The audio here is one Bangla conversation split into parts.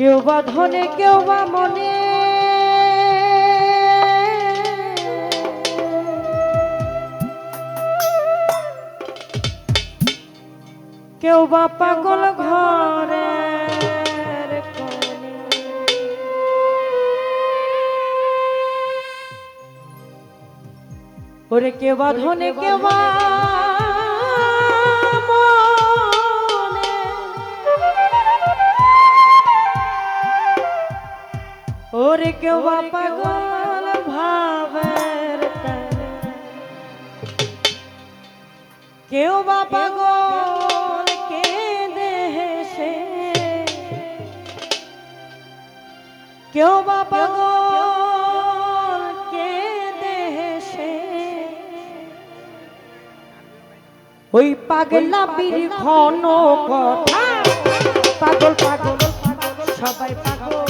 কেউ বা ধনে, কেউ বা মনে। কেউ বা পাগল ঘরে ওরে কেউ বা ধনে, কেউ ওরে কেউ বা পাগল ভাবের কেউ বা পাগল কে দেহে কেউ বা পাগল কে দেহে ওই পাগলা বীর ঘন কথা পাগল পাগল সবাই পাগল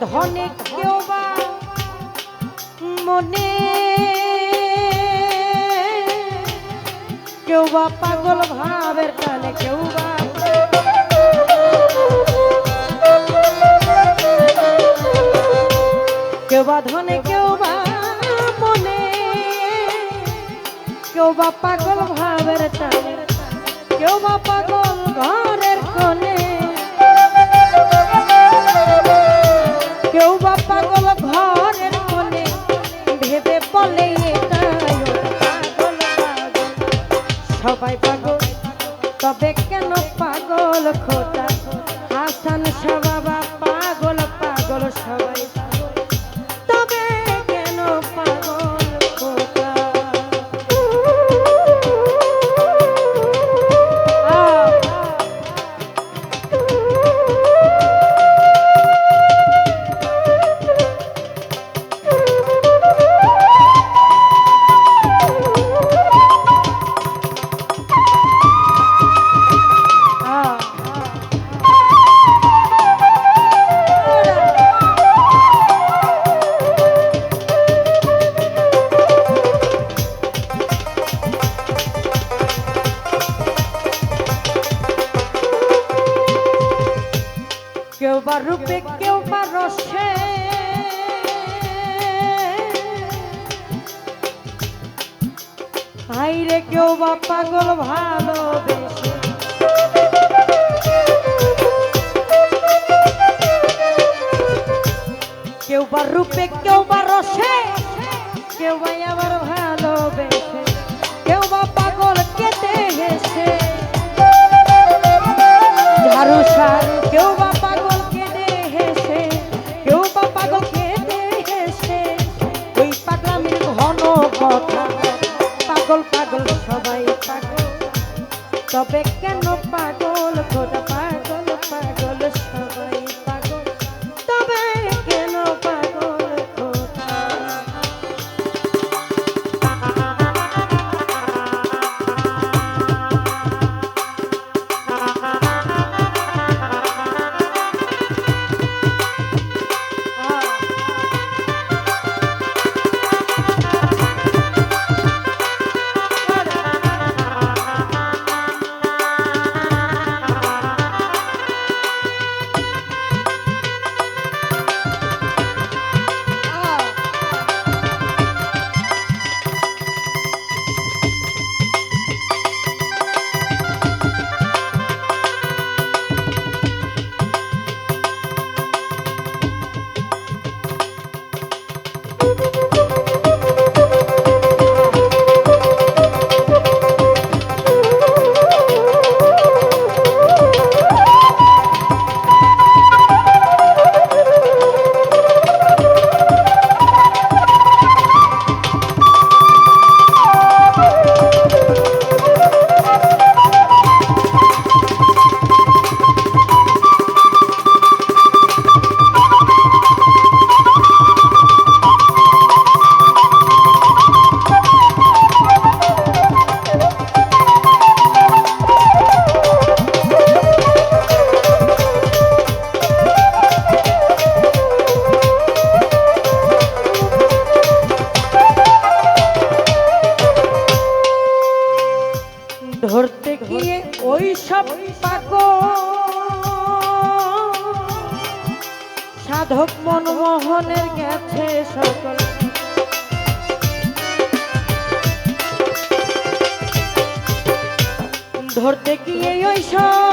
ধনে কেউ বা মনে। কেউ বা পাগল ভাবের টানে কেউ বা কেউ বা ধনে কেউ বা মনে। কেউ বা পাগল ভাবের টানে কেউ বা পাগল ঘরের কোণে। কেউ বা রূপে কেউ বা রসে হাইরে কেউ বা পাগল ভালোবেসে। কেউ বা রূপে কেউ বা রসে। কেউ বা আবার ভালোবেসে। তবে কেন পাগল খোদা পাগল? ওই সব পাক সাধক মনমোহনের গেছে সকল। ধরতে গিয়ে ওই সব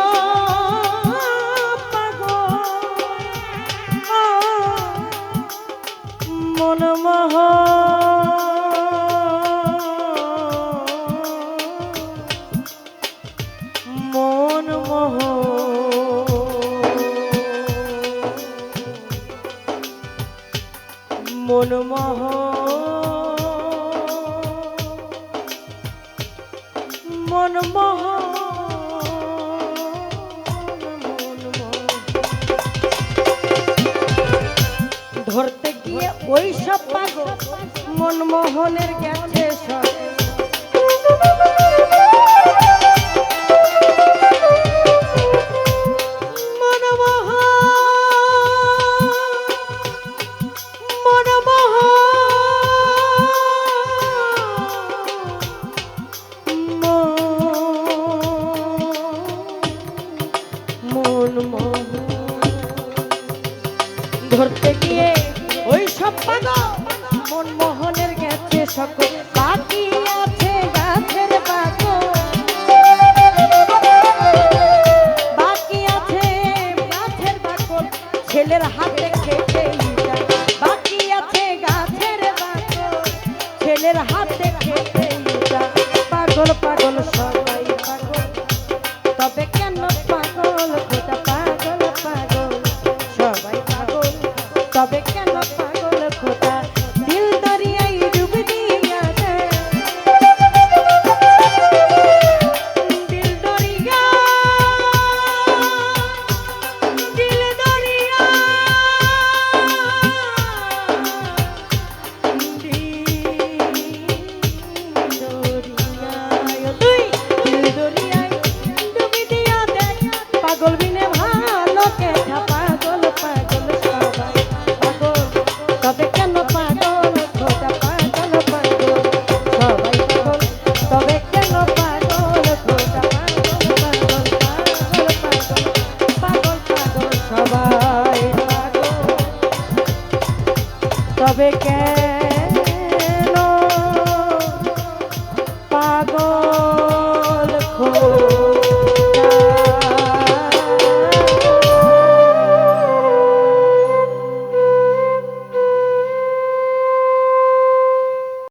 মনমোহ মনমোহ ধরতে গিয়ে ওই সব পাগল মনমোহনের গেছে। ধরতে গিয়ে ওই সব পাগল মনমোহনের গেছে সকল বাকি আছে গাছের পাগল। বাকি আছে গাছের পাগল, ছেলের হাতে তবে কেন eres